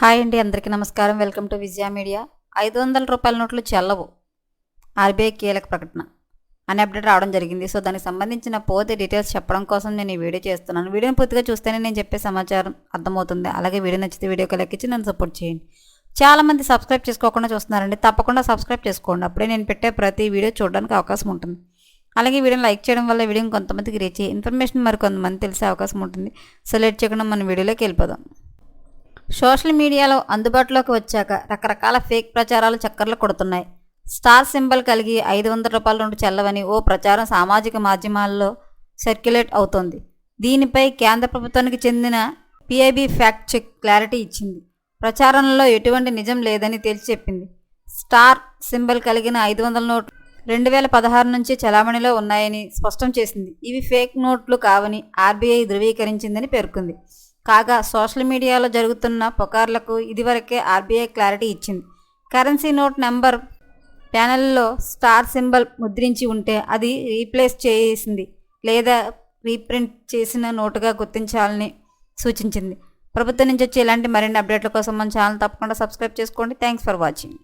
Hi అండి అందరికీ నమస్కారం. Welcome to Vijaya media. ఐదు వందల రూపాయల నోట్లు చెల్లవు. ఆర్బీఐ కీలక ప్రకటన. అని అప్డేట్ రావడం జరిగింది. సో దానికి సంబంధించిన పోతే డీటెయిల్స్ చెప్పడం కోసం నేను ఈ వీడియో చేస్తున్నాను. వీడియోని పూర్తిగా చూస్తేనే నేను చెప్పే సమాచారం అర్థమవుతుంది. అలాగే వీడియో నచ్చితే వీడియోకి లెక్కించి నన్ను సపోర్ట్ చేయండి. చాలామంది సబ్స్క్రైబ్ చేసుకోకుండా చూస్తున్నారండి. తప్పకుండా సబ్స్క్రైబ్ చేసుకోండి. అప్పుడే నేను పెట్టే ప్రతి వీడియో చూడడానికి అవకాశం ఉంటుంది. అలాగే వీడియోని లైక్ చేయడం వల్ల వీడియోని కొంతమందికి రీచ్ ఇన్ఫర్మేషన్ మరి కొంతమంది తెలిసే అవకాశం ఉంటుంది. సో లేట్ చేయకుండా మన వీడియోలోకి వెళ్ళిపోదాం. సోషల్ మీడియాలో అందుబాటులోకి వచ్చాక రకరకాల ఫేక్ ప్రచారాలు చక్కర్లు కొడుతున్నాయి. స్టార్ సింబల్ కలిగి ఐదు వందల రూపాయల నుండి చెల్లవని ఓ ప్రచారం సామాజిక మాధ్యమాల్లో సర్క్యులేట్ అవుతోంది. దీనిపై కేంద్ర ప్రభుత్వానికి చెందిన పిఐబి ఫ్యాక్ట్ చెక్ క్లారిటీ ఇచ్చింది. ప్రచారంలో ఎటువంటి నిజం లేదని తేల్చి చెప్పింది. స్టార్ సింబల్ కలిగిన ఐదు వందల నోట్లు రెండు వేల పదహారు నుంచి చలామణిలో ఉన్నాయని స్పష్టం చేసింది. ఇవి ఫేక్ నోట్లు కావని ఆర్బీఐ ధృవీకరించిందని పేర్కొంది. కాగా సోషల్ మీడియాలో జరుగుతున్న పుకార్లకు ఇదివరకే ఆర్బీఐ క్లారిటీ ఇచ్చింది. కరెన్సీ నోట్ నెంబర్ ప్యానెల్లో స్టార్ సింబల్ ముద్రించి ఉంటే అది రీప్లేస్ చేసింది లేదా రీప్రింట్ చేసిన నోటుగా గుర్తించాలని సూచించింది. ప్రభుత్వం నుంచి వచ్చే ఇలాంటి మరిన్ని అప్డేట్ల కోసం మన ఛానల్ తప్పకుండా సబ్స్క్రైబ్ చేసుకోండి. Thanks for watching.